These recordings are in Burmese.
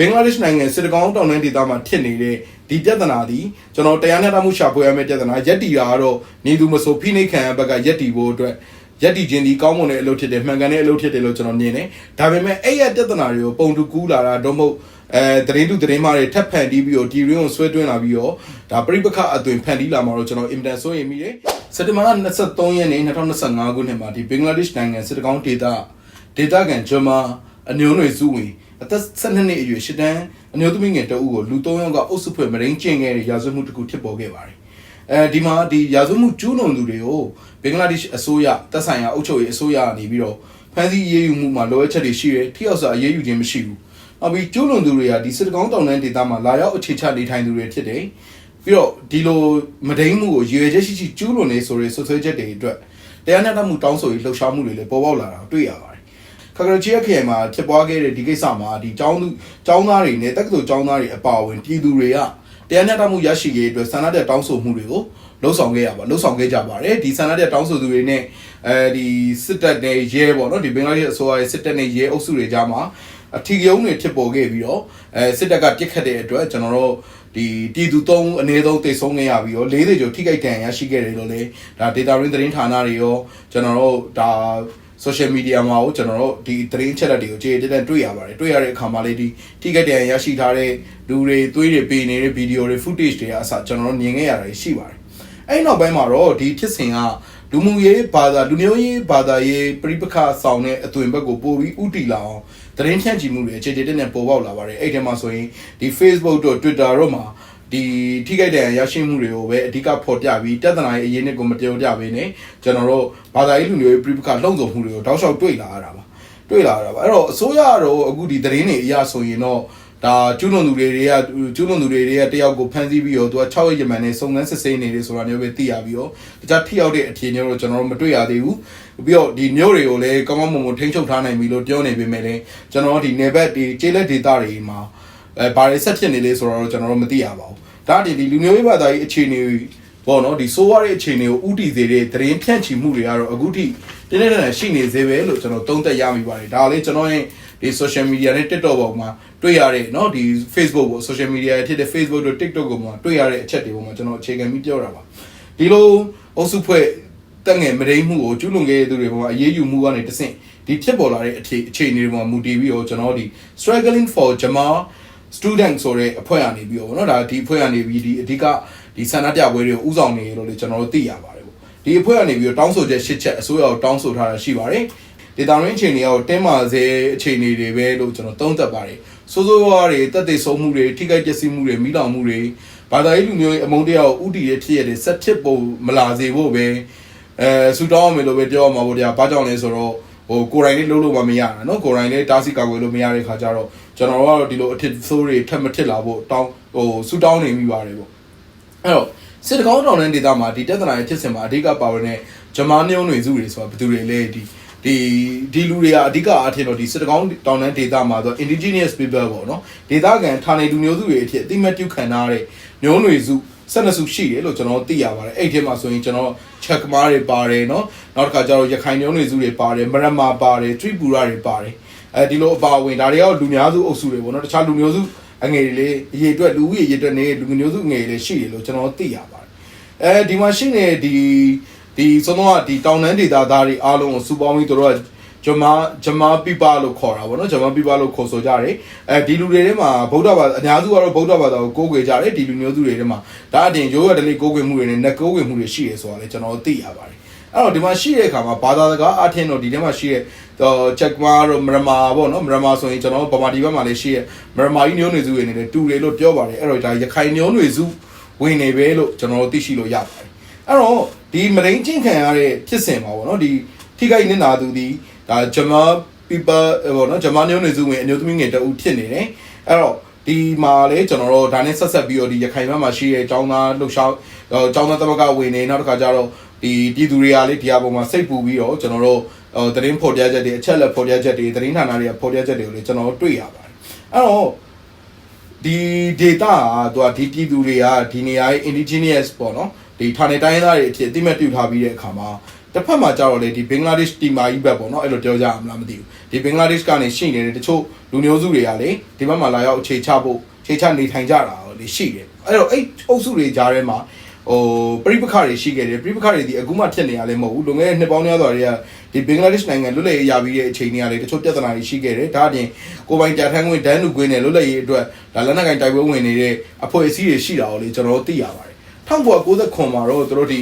ဘင်္ဂလားဒေ့ရှ်နိုင်ငံစစ်တကောင်းတောင်တန်းဒေသမှာဖြစ်နေတဲ့ဒီပြဿနာဒီကျွန်တော်တရားမျှတမှုရှာဖွေရမယ့်ပြဿနာရက်တီတာကတော့နေသူမဆိုဖိနှိပ်ခံဘက်ကရက်တီဖို့အတွက်ရက်တီချင်းဒီကောင်းမွန်တဲ့အလုပ်ဖြစ်တယ်မှန်ကန်တဲ့အလုပ်ဖြစ်တယ်လို့ကျွန်တော်မြင်တယ်ဒါပေမဲ့အဲ့ရပြဿနာတွေကိုပုံတူကူးလာတာတော့မဟုတ်အဲသတင်းတူသတင်းမားတွေထပ်ဖန်တီးပြီးတော့ဒီရင်းကိုဆွဲတွင်းလာပြီးတော့ဒါပြိပခအသွင်ဖန်တီးလာမှာတော့ကျွန်တော်အင်တန်ဆိုရင်မိတယ်စက်တင်ဘာလ23ရက်နေ့2025ခုနှစ်မှာဒီဘင်္ဂလားဒေ့ရှ်နိုင်ငံစစ်တကောင်းဒေသဒေသခံဂျမာအညွန်းတွေစုဝင် အသက်12နှစ်အရွယ်ရှစ်တန်းအမျိုးသမီးငယ်တအုပ်ကိုလူ3ယောက်ကအုပ်စုဖွဲ့မရင်းကျင့်ခဲ့တဲ့ရာဇဝတ်မှုတစ်ခုဖြစ်ပေါ်ခဲ့ပါတယ်အဲဒီမှာဒီရာဇဝတ်မှုကျူးလွန်သူတွေကိုဘင်္ဂလားဒေ့ရှ်အစိုးရတပ်ဆိုင်ရာအုပ်ချုပ်ရေးအစိုးရကနေပြီးတော့ဖမ်းဆီးရေးယူမှုမှာလိုအပ်ချက်တွေရှိတယ်ထိရောက်စွာအရေးယူခြင်းမရှိဘူးနောက်ပြီးကျူးလွန်သူတွေကဒီစစ်တကောင်းတောင်တန်းဒေသမှာလာရောက်အခြေချနေထိုင်သူတွေဖြစ်တယ်ပြီးတော့ဒီလိုမဒိန်မှုကိုရည်ရွယ်ချက်ရှိရှိကျူးလွန်နေဆိုတဲ့ဆွဆွဲချက်တွေအတွက်တရားမျှတမှုတောင်းဆိုရေးလှုပ်ရှားမှုတွေလည်းပေါ်ပေါက်လာတာတွေ့ရပါတယ် ခကရချီယခရိုင်မှာဖြစ်ပွားခဲ့တဲ့ဒီကိစ္စမှာဒီចောင်းသူចောင်းသားတွေနဲ့တက္ကသိုလ်ចောင်းသားတွေအပါအဝင်ပြည်သူတွေကတရားမျှတမှုရရှိရေးအတွက်ဆန္ဒပြတောင်းဆိုမှုတွေကိုလှုံ့ဆော်ခဲ့ရပါလှုံ့ဆော်ခဲ့ကြပါတယ်ဒီဆန္ဒပြတောင်းဆိုသူတွေနဲ့အဲဒီစစ်တပ်နဲ့ရဲပေါ့နော်ဒီဘင်္ဂလားဒေ့ရှ်အစိုးရရဲ့စစ်တပ်နဲ့ရဲအုပ်စုတွေကြားမှာအထီးကျုံတွေဖြစ်ပေါ်ခဲ့ပြီးတော့အဲစစ်တပ်ကပြစ်ခတ်တဲ့အတွက်ကျွန်တော်တို့ဒီပြည်သူသုံးအနေဆုံးတိတ်ဆုံးခဲ့ရပြီးတော့၄၀ကျော်ထိခိုက်ဒဏ်ရာရရှိခဲ့တယ်လို့လေဒါ data ရင်းသတင်းဌာနတွေရောကျွန်တော်တို့ဒါ social media မှာကိုကျွန်တော်တို့ဒီသတင်းချက်လက်တွေကိုကြေတက်တက်တွေ့ရပါတယ်တွေ့ရတဲ့အခါမှာလေးဒီထိခိုက်ဒဏ်ရာရရှိထားတဲ့လူတွေသွေးတွေပေးနေတဲ့ဗီဒီယိုတွေ footage တွေအစကျွန်တော်တို့မြင်ခဲ့ရတာရှိပါတယ်အဲ့နောက်ပိုင်းမှာတော့ဒီဖြစ်စဉ်ကလူမှုရေးဘာသာလူမျိုးရေးဘာသာရေးပြိပခါဆောင်တဲ့အသွင်ဘက်ကိုပို့ပြီးဥတီလာအောင်သတင်းဖြန့်ချီမှုတွေအခြေအနေနဲ့ပေါ်ပေါက်လာပါတယ်အဲ့ဒီမှာဆိုရင်ဒီ Facebook တို့ Twitter တို့မှာ ဒီထိခိုက်တဲ့ရရှိမှုတွေကိုပဲအဓိကဖော်ပြပြီးပြဿနာရဲ့အရေးနဲ့ကိုမပြောကြဘဲနဲ့ကျွန်တော်တို့ဘာသာရေးလူမျိုးရေးပြိပခါလှုံ့ဆော်မှုတွေကိုတောက်လျှောက်တွေ့လာရတာပါတွေ့လာရတာပါအဲ့တော့အစိုးရကတော့အခုဒီသတင်းတွေအရဆိုရင်တော့ဒါကျူးလွန်သူတွေတွေကကျူးလွန်သူတွေတွေကတယောက်ကိုဖမ်းဆီးပြီးတော့သူက6ရက်ရမန်နဲ့စုံစမ်းစစ်ဆေးနေတယ်ဆိုတာမျိုးပဲသိရပြီးတော့တခြားထိရောက်တဲ့အထည်မျိုးတော့ကျွန်တော်တို့မတွေ့ရသေးဘူးပြီးတော့ဒီမျိုးတွေကိုလည်းကောင်းကောင်းမွန်မွန်ထိန်းချုပ်ထားနိုင်ပြီလို့ပြောနေပေမဲ့လည်းကျွန်တော်တို့ဒီနေဘက်ဒီကျေးလက်ဒေသတွေမှာအဲဘာတွေဆက်ဖြစ်နေလဲဆိုတော့ကျွန်တော်တို့မသိရပါဘူး ဒါတည်းဒီလူမျိုးရေးဘာသာရေးအခြေအနေပေါ့နော်ဒီဆိုးရတဲ့အခြေအနေကိုဥတီစေတဲ့သတင်းဖြန့်ချီမှုတွေကတော့အခုထိတင်းတင်းတန်ရှိနေသေးပဲလို့ကျွန်တော်သုံးသပ်ရမိပါတယ်ဒါလည်းကျွန်တော်ရဲ့ဒီ social media နဲ့ TikTok ပေါ်မှာတွေ့ရတဲ့เนาะဒီ Facebook ပေါ် social media ရဲ့ဖြစ်တဲ့ Facebook တို့ TikTok ကိုမှာတွေ့ရတဲ့အချက်တွေပေါ်မှာကျွန်တော်အခြေခံပြီးပြောတာပါဒီလိုအုပ်စုဖွဲ့တက်ငယ်မရင်းမှုကိုကျူးလွန်ခဲ့တဲ့သူတွေပေါ်မှာအရေးယူမှုကနေတဆင့်ဒီဖြစ်ပေါ်လာတဲ့အခြေအခြေအနေတွေပေါ်မှာမူတည်ပြီးတော့ကျွန်တော်ဒီ struggling for Jamal student ဆိုတဲ့အဖွဲ့ကနေပြီးတော့ဗောနော်ဒါဒီအဖွဲ့ကနေပြီးဒီအဓိကဒီဆန္ဒပြပွဲတွေကိုဥဆောင်နေလို့လေကျွန်တော်တို့သိရပါတယ်ဗောဒီအဖွဲ့ကနေပြီးတော့တောင်းဆိုချက်၈ချက်အစိုးရကိုတောင်းဆိုထားတာရှိပါတယ်ဒေတာရင်းအခြေအနေကိုတင်းမာစေအခြေအနေတွေပဲလို့ကျွန်တော်သုံးသပ်ပါတယ်စိုးစိုးရွားတွေတက်သိဆုံးမှုတွေထိခိုက်ပျက်စီးမှုတွေမိလောင်မှုတွေဘာသာရေးလူမျိုးရေးအမုန်းတရားကိုဥတီရဖြစ်ရတဲ့ဆက်ဖြစ်ပုံမလာစေဖို့ပဲအဲဆူတောင်းအောင်လို့ပဲပြောရမှာပေါ့ဗျာဘာကြောင့်လဲဆိုတော့ဟိုကိုယ်တိုင်လေးလုံးလို့မမရတာနော်ကိုယ်တိုင်လေးတားဆီးကာကွယ်လို့မရတဲ့ခါကျတော့ ကျွန်တော်တို့ကတော့ဒီလိုအထစ်ဆိုးတွေထပ်မထစ်လာဖို့တောင်းဟိုဆူတောင်းနေမိပါတယ်ပေါ့အဲ့တော့စစ်တကောင်းတောင်းတဲ့ဒေသမှာဒီတက်သနာရဲ့ဖြစ်စဉ်မှာအဓိကပါဝင်တဲ့ဂျမားမျိုးနွေစုတွေဆိုတာဘယ်သူတွေလဲဒီဒီဒီလူတွေကအဓိကအထင်တော့ဒီစစ်တကောင်းတောင်တန်းဒေသမှာဆို indigenous people ပေါ့နော်ဒေသခံဌာနေလူမျိုးစုတွေအဖြစ်အတိမတ်ပြုခံထားတဲ့မျိုးနွေစုဆက်နှစ်စုရှိတယ်လို့ကျွန်တော်သိရပါတယ်အဲ့ဒီထဲမှာဆိုရင်ကျွန်တော်ချက်မားတွေပါတယ်နော်နောက်တစ်ခါကျတော့ရခိုင်မျိုးနွေစုတွေပါတယ်မရမာပါတယ်ထရီပူရာတွေပါတယ် အဲဒီလိုအပါအဝင်ဒါတွေကတော့လူများစုအုပ်စုတွေပေါ့နော်တခြားလူမျိုးစုအငယ်တွေလေးအရေးအတွက်လူဦးရေအရေးအတွက်နေလူမျိုးစုငယ်တွေလေးရှိတယ်လို့ကျွန်တော်သိရပါတယ်အဲဒီမှာရှိနေဒီဒီဆုံးတော့ဒီတောင်တန်းဒေသသားတွေအားလုံးကိုစူပေါင်းပြီးတို့ကဂျမာဂျမာပိပါလို့ခေါ်တာဗောနော်ဂျမာပိပါလို့ခေါ်ဆိုကြတယ်အဲဒီလူတွေထဲမှာဗုဒ္ဓဘာသာအများစုကတော့ဗုဒ္ဓဘာသာကိုကိုးကွယ်ကြတယ်ဒီလူမျိုးစုတွေထဲမှာဒါအတင်ရိုးရတလေးကိုးကွယ်မှုတွေနဲ့နက်ကိုးကွယ်မှုတွေရှိတယ်ဆိုတာလည်းကျွန်တော်သိရပါတယ် အဲ့တော့ဒီမှာရှိတဲ့အခါမှာဘာသာစကားအထင်တော့ဒီထဲမှာရှိတဲ့ချက်မာတို့မရမာပေါ့နော်မရမာဆိုရင်ကျွန်တော်ဗမာဒီဘက်မှာလည်းရှိရဲ့မရမာကြီးမျိုးနွေစုဝင်နေတယ်တူတယ်လို့ပြောပါတယ်အဲ့တော့ဒါရခိုင်မျိုးနွေစုဝင်နေပဲလို့ကျွန်တော်တို့သိရှိလို့ရပါတယ်အဲ့တော့ဒီမရင်းချင်းခံရတဲ့ဖြစ်စဉ်ပါပေါ့နော်ဒီထိခိုက်နစ်နာသူဒီဒါဂျမာ people ပေါ့နော်ဂျမာမျိုးနွေစုဝင်အမျိုးသမီးငယ်တအုပ်ဖြစ်နေတယ်အဲ့တော့ဒီမှာလေကျွန်တော်တို့ဒါနဲ့ဆက်ဆက်ပြီးတော့ဒီရခိုင်ဘက်မှာရှိတဲ့ចောင်းသားလှုပ်ရှားចောင်းသားတမကဝင်နေနောက်တစ်ခါကျတော့ ဒီပြည်သူတွေကလေဒီအပေါ်မှာစိတ်ပူပြီးတော့ကျွန်တော်တို့ဟိုသတင်းဖော်ပြချက်တွေအချက်လက်ဖော်ပြချက်တွေသတင်းဌာနတွေကဖော်ပြချက်တွေကိုလေကျွန်တော်တို့တွေ့ရပါတယ်အဲ့တော့ဒီ data ကသူကဒီပြည်သူတွေကဒီနေရာရဲ့ indigenous ပေါ့နော်ဒီဌာနေတိုင်းသားတွေအဖြစ်အသိမဲ့ပြုထားပြီးတဲ့အခါမှာဒတစ်ဖက်မှာကြတော့လေဒီဘင်္ဂလားဒေ့ရှ်တီမာကြီးဘက်ပေါ့နော်အဲ့လိုပြောကြရမလားမသိဘူးဒီဘင်္ဂလားဒေ့ရှ်ကနေရှိနေတဲ့တချို့လူမျိုးစုတွေကလေဒီဘက်မှာလာရောက်အခြေချဖို့အခြေချနေထိုင်ကြတာလေရှိတယ်အဲ့တော့အဲ့အုပ်စုတွေကြားထဲမှာ ဟိုပြိပခါတွေရှိခဲ့တယ်ပြိပခါတွေဒီအခုမှဖြစ်နေရလဲမဟုတ်ဘူးလွန်ခဲ့တဲ့နှစ်ပေါင်းများစွာတွေကဒီဘင်္ဂလားဒေ့ရှ်နိုင်ငံလွတ်လပ်ရေးရပြီးတဲ့အချိန်တွေကလေတချို့ပြဿနာတွေရှိခဲ့တယ်ဒါအပြင်ကိုယ်ပိုင်ကြာထန်းခွင့်ဒန်းလူခွင့်နဲ့လွတ်လပ်ရေးအတွက်ဒါလက်နက်ကင်တိုက်ပွဲဝင်နေတဲ့အဖွဲ့အစည်းတွေရှိတာကိုလေကျွန်တော်တို့သိရပါတယ်1999မှာတော့သူတို့ဒီ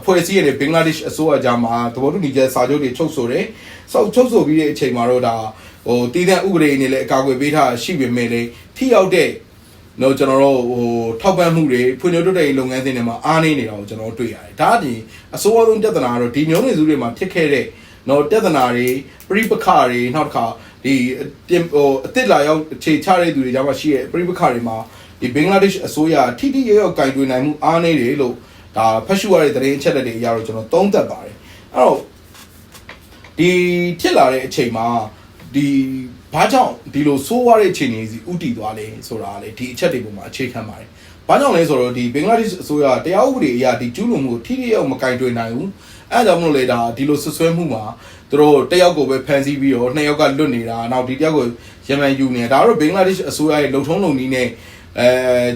အဖွဲ့အစည်းရဲ့ဘင်္ဂလားဒေ့ရှ်အစိုးရကြားမှာသဘောတူညီချက်စာချုပ်တွေချုပ်ဆိုတယ်။ဆောက်ချုပ်ဆိုပြီးတဲ့အချိန်မှာတော့ဒါဟိုတည်တဲ့ဥပဒေနဲ့လည်းအကာအကွယ်ပေးထားရှိပေမဲ့လည်းထိရောက်တဲ့ တော့ကျွန်တော်တို့ဟိုထောက်ပံ့မှုတွေဖွံ့ဖြိုးတိုးတက်ရေးလုပ်ငန်းစဉ်တွေမှာအားနည်းနေတာကိုကျွန်တော်တို့တွေ့ရတယ်။ဒါအပြင်အစိုးရဆုံးပြဿနာကတော့ဒီမျိုးနေစုတွေမှာဖြစ်ခဲ့တဲ့နော်ပြဿနာတွေပြိပခါတွေနောက်တစ်ခါဒီပြင်ဟိုအစ်စ်လာရောက်အခြေချတဲ့သူတွေကြားမှာရှိတဲ့ပြိပခါတွေမှာဒီဘင်္ဂလားဒေ့ရှ်အစိုးရထိထိရောက်ရောက်ကင်တွယ်နိုင်မှုအားနည်းတယ်လို့ဒါဖတ်ရှုရတဲ့သတင်းအချက်အလက်တွေအရတော့ကျွန်တော်သုံးသပ်ပါတယ်။အဲ့တော့ဒီဖြစ်လာတဲ့အချိန်မှာ ဒီဘာကြောင့်ဒီလိုဆိုးရတဲ့အခြေအနေစီဥတည်သွားလဲဆိုတာလေဒီအချက်တွေပေါ်မှာအခြေခံပါတယ်။ဘာကြောင့်လဲဆိုတော့ဒီဘင်္ဂလားဒေ့ရှ်အစိုးရတရားဥပဒေအရဒီကျူးလွန်မှုကိုထိထိရောက်မကင်တွယ်နိုင်ဘူး။အဲဒါကြောင့်မလို့လေဒါဒီလိုဆွဆွဲမှုမှာသူတို့တယောက်ကိုပဲဖမ်းဆီးပြီးတော့နှစ်ယောက်ကလွတ်နေတာနောက်ဒီတယောက်ကိုယမန်ယူနေတာဒါတော့ဘင်္ဂလားဒေ့ရှ်အစိုးရရဲ့လုံထုံးလုံနည်းနဲ့အဲ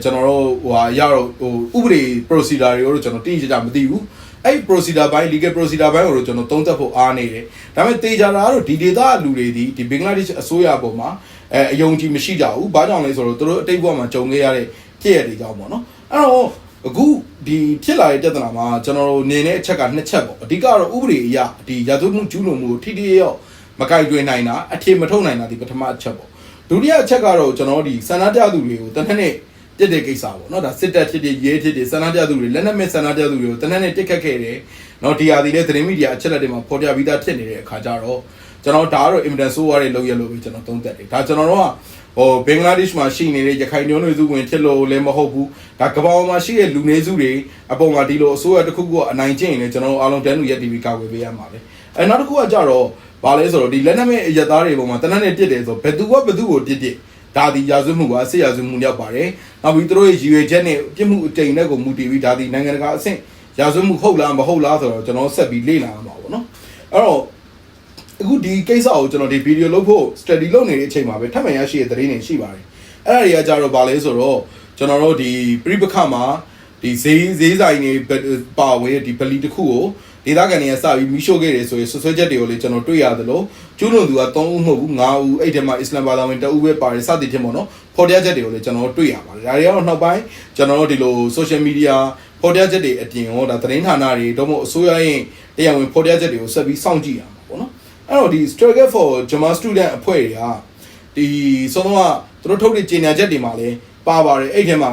ကျွန်တော်တို့ဟိုဟာရတော့ဟိုဥပဒေ procedure တွေကိုတော့ကျွန်တော်တိကျကျမသိဘူး အဲ့ procedure ဘိုင်း legal procedure ဘိုင်းကိုတော့ကျွန်တော်သုံးသပ်ဖို့အားနေတယ်ဒါပေမဲ့တေချာတာကတော့ဒီ data လူတွေဒီဒီဘင်္ဂလားဒေ့ရှ်အစိုးရပုံမှာအဲအယုံကြည်မရှိကြဘူးဘာကြောင့်လဲဆိုတော့သူတို့အတိတ်ဘဝမှာကြုံခဲ့ရတဲ့ဖြစ်ရတဲ့ကြောင့်ပေါ့နော်အဲ့တော့အခုဒီဖြစ်လာတဲ့ပြဿနာမှာကျွန်တော်တို့မြင်တဲ့အချက်ကနှစ်ချက်ပေါ့အဓိကတော့ဥပဒေအရဒီရာဇဝတ်မှုကျူးလွန်မှုကိုထိထိရောက်မကြိုက်တွင်နိုင်တာအထင်မထုတ်နိုင်တာဒီပထမအချက်ပေါ့ဒုတိယအချက်ကတော့ကျွန်တော်ဒီစန္ဒပြသူတွေကိုတနက်နေ့ တက်တဲ့ကိစ္စပေါ့နော်ဒါစစ်တပ်ဖြစ်ဖြစ်ရဲဖြစ်ဖြစ်စန္ဒပြသူတွေလက်နက်မဲ့စန္ဒပြသူတွေကိုတနက်နေ့တက်ခတ်ခဲ့တယ်နော်ဒီဟာဒီလေသတင်းမီဒီယာအချက်လက်တွေမှာဖော်ပြပြီးသားဖြစ်နေတဲ့အခါကျတော့ကျွန်တော်ဒါကတော့ evidence ဆိုးရတဲ့လောက်ရလို့ပဲကျွန်တော်သုံးသပ်တယ်ဒါကျွန်တော်တို့ကဟိုဘင်္ဂလားဒေ့ရှ်မှာရှိနေတဲ့ရခိုင်မျိုးနွယ်စုဝင်ဖြစ်လို့လည်းမဟုတ်ဘူးဒါကမ္ဘာပေါ်မှာရှိတဲ့လူနည်းစုတွေအပေါ်မှာဒီလိုအစိုးရတစ်ခုခုကအနိုင်ကျင့်ရင်လည်းကျွန်တော်တို့အားလုံးတန်းတူရက်တီဗီကာကွယ်ပေးရမှာပဲအဲနောက်တစ်ခုကကြတော့ဘာလဲဆိုတော့ဒီလက်နက်မဲ့အရသားတွေပေါ်မှာတနက်နဲ့ပြစ်တယ်ဆိုဘယ်သူကဘယ်သူကိုပြစ်ပြစ် ဒါဒီရာဇဝတ်မှုပါဆေးရာဇဝတ်မှုရောက်ပါတယ်နောက်ပြီးသူတို့ရဲ့ရည်ရွယ်ချက်နဲ့ပြစ်မှုအတိမ်နဲ့ကိုမူတည်ပြီးဒါဒီနိုင်ငံတကာအဆင့်ရာဇဝတ်မှုဟုတ်လားမဟုတ်လားဆိုတော့ကျွန်တော်ဆက်ပြီးလေ့လာမှာပေါ့နော်အဲ့တော့အခုဒီကိစ္စကိုကျွန်တော်ဒီဗီဒီယိုလုပ်ဖို့ study လုပ်နေတဲ့အချိန်မှာပဲထပ်မံရရှိတဲ့သတင်းတွေရှိပါတယ်အဲ့ဒါတွေကကြတော့ဗာလဲဆိုတော့ကျွန်တော်တို့ဒီပြိပခမှာဒီဈေးဈေးဆိုင်တွေပါဝင်ဒီဗလီတစ်ခုကို ဒေသခံတွေကစပြီးမိရှို့ခဲ့တယ်ဆိုရင်ဆွဆွဲချက်တွေကိုလေကျွန်တော်တွေ့ရသလိုကျူးလွန်သူက3ဦးမဟုတ်ဘူး5ဦးအဲ့ဒီမှာအစ္စလမ်ဘာသာဝင်2ဦးပဲပါတယ်စသည်ဖြင့်ပေါ့နော်ဖော်ပြချက်တွေကိုလေကျွန်တော်တွေ့ရပါတယ်ဒါတွေကတော့နောက်ပိုင်းကျွန်တော်တို့ဒီလို social media ဖော်ပြချက်တွေအပြင်ဟောဒါသတင်းဌာနတွေတော့မဟုတ်အစိုးရရဲ့တရားဝင်ဖော်ပြချက်တွေကိုဆက်ပြီးစောင့်ကြည့်ရမှာပေါ့နော်အဲ့တော့ဒီ struggle for Jama student အဖွဲ့တွေကဒီဆုံးတော့သူတို့ထုတ်တဲ့ကြေညာချက်တွေမှာလည်းပါပါတယ်အဲ့ဒီမှာ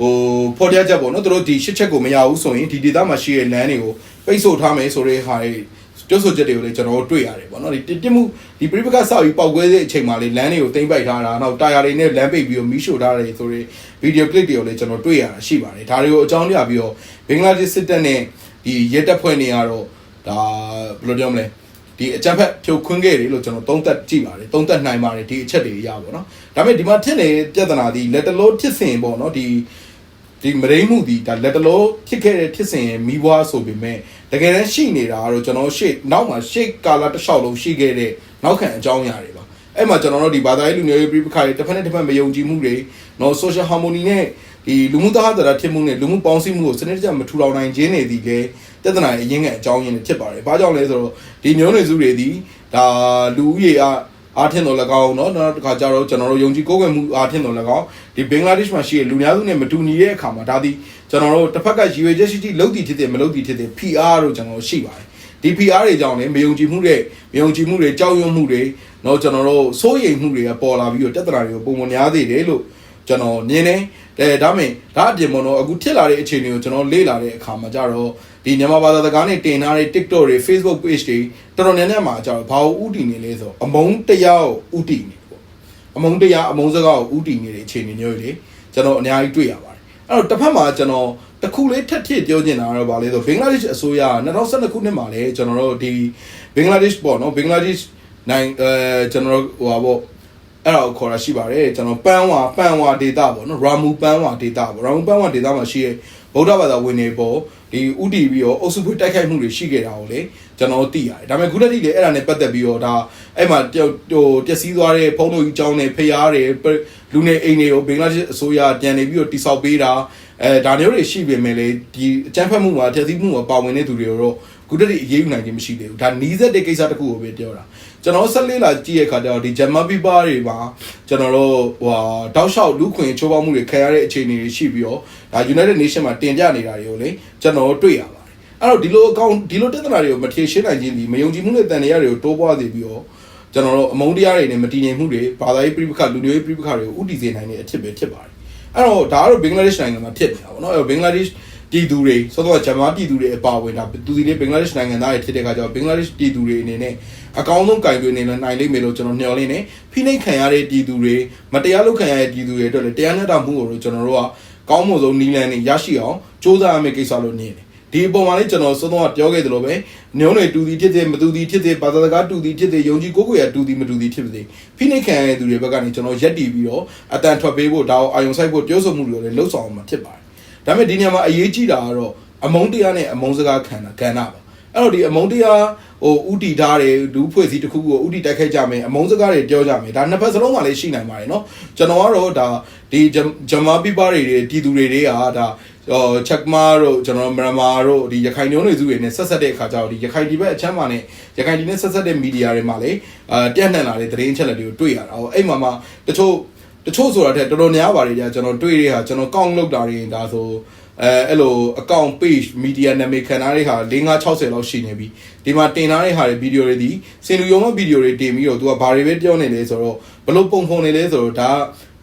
ဟိုဖော်ပြချက်ပေါ့နော်သူတို့ဒီရှစ်ချက်ကိုမရဘူးဆိုရင်ဒီဒေတာမှာရှိတဲ့လမ်းတွေကိုပိတ်ဆို့ထားမယ်ဆိုတဲ့ဟာတွေတွတ်ဆိုချက်တွေကိုလည်းကျွန်တော်တို့တွေ့ရတယ်ပေါ့နော်ဒီတစ်မှုဒီပြိပကဆောက်ပြီးပောက်ကွဲတဲ့အချိန်မှာလေလမ်းတွေကိုတင်ပိုက်ထားတာနောက်တာယာတွေနဲ့လမ်းပိတ်ပြီးတော့မီးရှို့ထားတယ်ဆိုတဲ့ဗီဒီယိုကလစ်တွေကိုလည်းကျွန်တော်တွေ့ရတာရှိပါတယ်ဒါတွေကိုအကြောင်းပြပြီးတော့ဘင်္ဂလားဒေ့ရှ်စစ်တပ်နဲ့ဒီရဲတပ်ဖွဲ့တွေကတော့ဒါဘယ်လိုပြောမလဲဒီအကြမ်းဖက်ဖြုတ်ခွင်းခဲ့တယ်လို့ကျွန်တော်သုံးသပ်ကြည့်ပါတယ်သုံးသပ်နိုင်ပါတယ်ဒီအချက်တွေအရာပေါ့နော်ဒါပေမဲ့ဒီမှာဖြစ်နေတဲ့ပြဿနာဒီလက်တလို့ဖြစ်စဉ်ပေါ့နော်ဒီ ဒီမရိမှုဒီဒါလက်တလို့ဖြစ်ခဲ့တဲ့ဖြစ်စဉ်ရဲ့မိဘွားဆိုပေမဲ့တကယ်တမ်းရှိနေတာကတော့ကျွန်တော်ရှေ့နောက်မှာရှေ့ကာလတစ်လျှောက်လုံးရှိခဲ့တဲ့နောက်ခံအကြောင်းအရာတွေပါအဲ့မှာကျွန်တော်တို့ဒီဘာသာရေးလူမျိုးရေးပြပခါတွေတစ်ဖက်နဲ့တစ်ဖက်မယုံကြည်မှုတွေနော် social harmony နဲ့ဒီလူမှုသားဟာတာဖြစ်မှုနဲ့လူမှုပေါင်းစည်းမှုကိုစနစ်တကျမထူထောင်နိုင်ခြင်းနေသည်လေပြဿနာရဲ့အရင်းကအကြောင်းရင်းတွေဖြစ်ပါတယ်။ဘာကြောင့်လဲဆိုတော့ဒီမျိုးနွယ်စုတွေဒီဒါလူဦးရေအား အားထင်တော်၎င်းเนาะနောက်တစ်ခါကျတော့ကျွန်တော်တို့ယုံကြည်ကိုးကွယ်မှုအားထင်တော်၎င်းဒီဘင်္ဂလားဒေ့ရှ်မှာရှိတဲ့လူများစုနဲ့မတူညီတဲ့အခါမှာဒါဒီကျွန်တော်တို့တစ်ဖက်ကရည်ရွယ်ချက်ရှိရှိလုပ်တည်ဖြစ်တဲ့မလုပ်တည်ဖြစ်တဲ့ PR တို့ကျွန်တော်တို့ရှိပါတယ်ဒီ PR တွေကြောင့်လည်းမယုံကြည်မှုတွေမယုံကြည်မှုတွေကြောက်ရွံ့မှုတွေเนาะကျွန်တော်တို့စိုးရိမ်မှုတွေကပေါ်လာပြီးတော့တက်တရာတွေကိုပုံမများသေးတယ်လို့ကျွန်တော်မြင်တယ် အဲဒါမှမဟုတ်ဒါအပြင်ပေါ့နော်အခုဖြစ်လာတဲ့အခြေအနေကိုကျွန်တော်လေ့လာတဲ့အခါမှာကြတော့ဒီမြန်မာဘာသာစကားနဲ့တင်ထားတဲ့ TikTok တွေ Facebook page တွေတော်တော်များများမှာကြတော့ဘာလို့ဥတည်နေလဲဆိုတော့အမုန်းတရားကိုဥတည်နေပေါ့အမုန်းတရားအမုန်းစကားကိုဥတည်နေတဲ့အခြေအနေမျိုးတွေကျွန်တော်အများကြီးတွေ့ရပါတယ်အဲ့တော့တစ်ဖက်မှာကျွန်တော်တခုလေးထက်ထစ်ပြောချင်တာကတော့ဗာလဲဆိုဘင်္ဂလားဒေ့ရှ်အစိုးရ2012ခုနှစ်မှာလည်းကျွန်တော်တို့ဒီဘင်္ဂလားဒေ့ရှ်ပေါ့နော်ဘင်္ဂလားဒေ့ရှ်နိုင်အဲကျွန်တော်ဟိုပါပေါ့ အဲ့ဒါကိုခေါ်တာရှိပါတယ်ကျွန်တော်ပန်းဝါပန်းဝါဒေတာပေါ့နော်ရာမူပန်းဝါဒေတာပေါ့ရာမူပန်းဝါဒေတာမှာရှိရဲ့ဗုဒ္ဓဘာသာဝင်တွေပေါ့ဒီဥတီပြီးတော့အုပ်စုဖွဲ့တိုက်ခိုက်မှုတွေရှိခဲ့တာကိုလေကျွန်တော်သိရတယ်ဒါပေမဲ့ခုတည်းကလည်းအဲ့ဒါနဲ့ပတ်သက်ပြီးတော့ဒါအဲ့မှာဟိုပျက်စီးသွားတဲ့ဖုန်းတို့ကြီးအကြောင်းတွေဖျားတွေလူနေအိမ်တွေကိုဘင်္ဂလားဒေ့ရှ်အစိုးရပြန်နေပြီးတော့တိစောက်ပေးတာအဲဒါမျိုးတွေရှိပေမဲ့လေဒီအကြမ်းဖက်မှုမှာတည်သိမှုမှာပါဝင်တဲ့သူတွေတော့ခုတည်းကအရေးယူနိုင်ခြင်းမရှိသေးဘူးဒါနီးစက်တဲ့ကိစ္စတစ်ခုကိုပဲပြောတာ ကျွန်တော်ဆက်လေးလာကြည့်ရခါကျတော့ဒီဂျမပီပါတွေမှာကျွန်တော်တို့ဟိုဟာတောက်လျှောက်လူခွင့်ချိုးပေါက်မှုတွေခံရတဲ့အခြေအနေတွေရှိပြီးတော့ဒါ United Nation မှာတင်ပြနေတာတွေကိုလေကျွန်တော်တွေ့ရပါတယ်အဲ့တော့ဒီလိုအကောင့်ဒီလိုတက်သနာတွေကိုမထေရှင်းနိုင်ခြင်းဒီမယုံကြည်မှုနဲ့တန်တရားတွေကိုတိုးပွားစေပြီးတော့ကျွန်တော်တို့အမုန်းတရားတွေနဲ့မတည်ငြိမ်မှုတွေဘာသာရေးပြိပခလူမျိုးရေးပြိပခတွေကိုဥတည်စေနိုင်တဲ့အဖြစ်ပဲဖြစ်ပါတယ်အဲ့တော့ဒါကတော့ဘင်္ဂလားဒေ့ရှ်နိုင်ငံမှာဖြစ်နေတာပေါ့နော်အဲ့တော့ဘင်္ဂလားဒေ့ရှ် ပြည်သူတွေဆိုတော့ဂျမားပြည်သူတွေအပါအဝင်ဒါသူစီလေးဘင်္ဂလားဒေ့ရှ်နိုင်ငံသားတွေဖြစ်တဲ့အခါကျတော့ဘင်္ဂလားဒေ့ရှ်ပြည်သူတွေအနေနဲ့အကောင်းဆုံးကင်တွင်နေနိုင်လိမ့်မယ်လို့ကျွန်တော်မျှော်လင့်နေဖိနှိပ်ခံရတဲ့ပြည်သူတွေမတရားလုပ်ခံရတဲ့ပြည်သူတွေအတွက်လည်းတရားမျှတမှုကိုတော့ကျွန်တော်တို့ကကောင်းမွန်ဆုံးနီးလန်းနဲ့ရရှိအောင်စ조사ရမယ့်ကိစ္စလို့နေတယ်ဒီအပေါ်မှာလည်းကျွန်တော်စောစောကပြောခဲ့သလိုပဲညုံးတွေတူသည်ဖြစ်တဲ့မတူသည်ဖြစ်တဲ့ဘာသာစကားတူသည်ဖြစ်တဲ့ယုံကြည်ကိုယ်ကိုယ်ရတူသည်မတူသည်ဖြစ်ပါစေဖိနှိပ်ခံရတဲ့သူတွေဘက်ကနေကျွန်တော်ရက်တီပြီးတော့အတန်ထွက်ပေးဖို့ဒါကိုအာယုံဆိုင်ဖို့ပြောဆိုမှုတွေလည်းလှုပ်ဆောင်အောင်မှာဖြစ်ပါတယ် ဒါပေမဲ့ဒီနေရာမှာအရေးကြီးတာကတော့အမုန်းတရားနဲ့အမုန်းစကားခံတာကဏ္ဍပါအဲ့တော့ဒီအမုန်းတရားဟိုဥတီထားတယ်လူဖွဲ့စည်းတစ်ခုကိုဥတီတိုက်ခိုက်ကြမယ်အမုန်းစကားတွေပြောကြမယ်ဒါနှစ်ဖက်စလုံးမှာလည်းရှိနိုင်ပါတယ်เนาะကျွန်တော်ကတော့ဒါဒီဂျမာပီပါတွေတီသူတွေတွေကဒါဟိုချက်မာတို့ကျွန်တော်မရမာတို့ဒီရခိုင်မျိုးတွေစုတွေနဲ့ဆက်ဆက်တဲ့အခါကျတော့ဒီရခိုင်ဒီဘက်အချမ်းမှာနဲ့ရခိုင်ဒီနဲ့ဆက်ဆက်တဲ့မီဒီယာတွေမှာလည်းအာပြန့်နှံ့လာတဲ့သတင်းအချက်အလက်တွေကိုတွေ့ရတာဟိုအဲ့မှာမှတချို့ တချို့ဆိုတာတဲ့တော်တော်များပါတယ်ကြာကျွန်တော်တွေ့တဲ့ဟာကျွန်တော်ကောက်လုပ်တာတွေဒါဆိုအဲအဲ့လို account page media နာမည်ခံထားတဲ့ဟာ5 60လောက်ရှိနေပြီဒီမှာတင်ထားတဲ့ဟာတွေဗီဒီယိုတွေဒီစင်လူယုံမဗီဒီယိုတွေတင်ပြီးတော့သူကဘာတွေပဲပြောနေလဲဆိုတော့ဘလို့ပုံဖုံနေလဲဆိုတော့ဒါ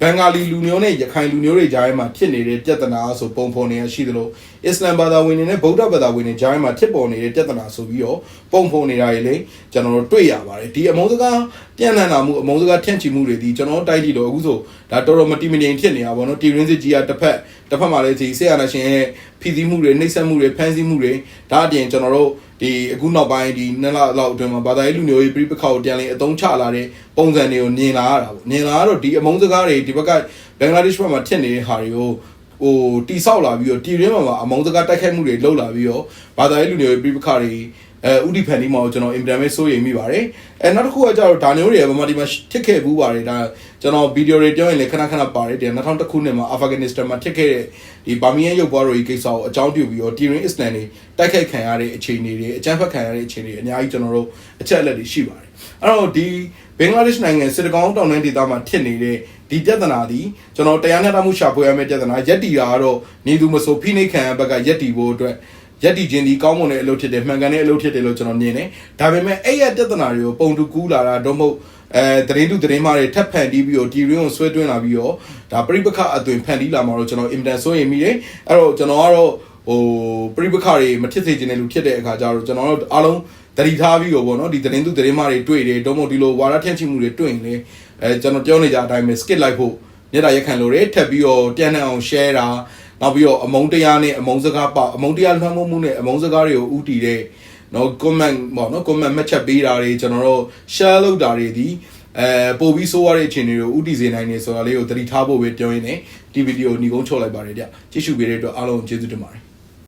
ဘင်္ဂါလီလူမျိုးနဲ့ရခိုင်လူမျိုးတွေကြားထဲမှာဖြစ်နေတဲ့ပြဿနာဆိုပုံဖုံနေရရှိသလိုအစ္စလမ်ဘာသာဝင်တွေနဲ့ဗုဒ္ဓဘာသာဝင်တွေကြားထဲမှာဖြစ်ပေါ်နေတဲ့ပြဿနာဆိုပြီးတော့ပုံဖုံနေတာတွေလေကျွန်တော်တို့တွေ့ရပါတယ်ဒီအမုန်းစကားပြန့်နှံ့လာမှုအမုန်းစကားထင့်ချီမှုတွေဒီကျွန်တော်တိုက်ကြည့်တော့အခုဆိုဒါတော်တော်မတိမငြိမ်ဖြစ်နေတာပေါ့နော်တီရင်းစစ်ကြီးကတစ်ဖက်တစ်ဖက်မှာလည်းဒီဆေးရနာရှင်ရဲ့ဖိစီးမှုတွေနှိပ်စက်မှုတွေဖမ်းဆီးမှုတွေဒါအပြင်ကျွန်တော်တို့ ဒီအခုနောက်ပိုင်းဒီနှစ်လလောက်အတွင်းမှာဘာသာရေးလူမျိုးရေးပြိပခါကိုပြန်လည်အသုံးချလာတဲ့ပုံစံတွေကိုမြင်လာရတာပေါ့မြင်လာရတော့ဒီအမုန်းစကားတွေဒီဘက်ကဘင်္ဂလားဒေ့ရှ်ဘက်မှာထစ်နေတဲ့ဟာတွေကိုဟိုတိဆောက်လာပြီးတော့တီရင်းမှာအမုန်းစကားတိုက်ခိုက်မှုတွေလှုပ်လာပြီးတော့ဘာသာရေးလူမျိုးရေးပြိပခါတွေ အဲဥတီဖန်ဒီမှာကျွန်တော်အင်တာနက်စိုးရိမ်မိပါတယ်အဲနောက်တစ်ခုကကျတော့ဒါမျိုးတွေဗမာဒီမှာထစ်ခဲ့ဘူးပါတယ်ဒါကျွန်တော်ဗီဒီယိုတွေပြောရင်လည်းခဏခဏပါတယ်ဒီ2000ခုနှစ်မှာအာဖဂန်နစ္စတန်မှာထစ်ခဲ့တဲ့ဒီဘာမီယန်ရုပ်ပွားတော်ကြီးကိစ္စကိုအကြောင်းပြုပြီးတော့တီရင်အစ္စလမ်တွေတိုက်ခိုက်ခံရတဲ့အခြေအနေတွေအကြမ်းဖက်ခံရတဲ့အခြေအနေတွေအများကြီးကျွန်တော်တို့အချက်အလက်တွေရှိပါတယ်အဲ့တော့ဒီဘင်္ဂလားဒေ့ရှ်နိုင်ငံစစ်တကောင်းတောင်တန်းဒေသမှာထစ်နေတဲ့ဒီပြဿနာဒီကျွန်တော်တရားမျှတမှုရှာဖွေရမယ့်ပြဿနာရက်တီတာကတော့နေသူမဆိုဖိနှိပ်ခံရဘက်ကရက်တီဖို့အတွက် ရက်တီချင်းဒီကောင်းမွန်တဲ့အလုပ်ဖြစ်တယ်မှန်ကန်တဲ့အလုပ်ဖြစ်တယ်လို့ကျွန်တော်မြင်တယ်ဒါပေမဲ့အဲ့ရပြဿနာတွေကိုပုံတူကူးလာတာတော့မဟုတ်အဲတရင်သူတရင်မာတွေထပ်ဖန်တီးပြီးတော့ဒီရင်းကိုဆွဲတွင်းလာပြီးတော့ဒါပြိပခအသွင်ဖန်တီးလာမှာတော့ကျွန်တော်အင်တန်စိုးရိမ်မိတယ်အဲ့တော့ကျွန်တော်ကတော့ဟိုပြိပခတွေမဖြစ်စေချင်တဲ့လူဖြစ်တဲ့အခါကျတော့ကျွန်တော်တို့အားလုံးတတိထားပြီးတော့ဗောနော်ဒီတရင်သူတရင်မာတွေတွေ့တယ်တော့မဟုတ်ဒီလိုဝါရထက်ချမှုတွေတွေ့ရင်လေအဲကျွန်တော်ပြောနေကြအတိုင်းပဲ skip လိုက်ဖို့မျက်နှာရက်ခံလို့ရထပ်ပြီးတော့ပြန်နှံအောင် share တာ နောက်ပြီးတော့အမုံတရားနဲ့အမုံစကားပေါ့အမုံတရားလွှမ်းမိုးမှုနဲ့အမုံစကားတွေကိုဥတီတဲ့နော် comment ပေါ့နော် comment မှတ်ချက်ပေးတာတွေကျွန်တော်တို့ share လုပ်တာတွေဒီအဲပို့ပြီးဆိုးရတဲ့အခြေအနေတွေကိုဥတီစေနိုင်နေဆိုတာလေးကိုသတိထားဖို့ပဲပြောရင်းနဲ့ဒီဗီဒီယိုညီကုန်းချုပ်လိုက်ပါတယ်ဗျကြည့်ရှုပေးတဲ့အတွက်အားလုံးကျေးဇူးတင်ပါတယ်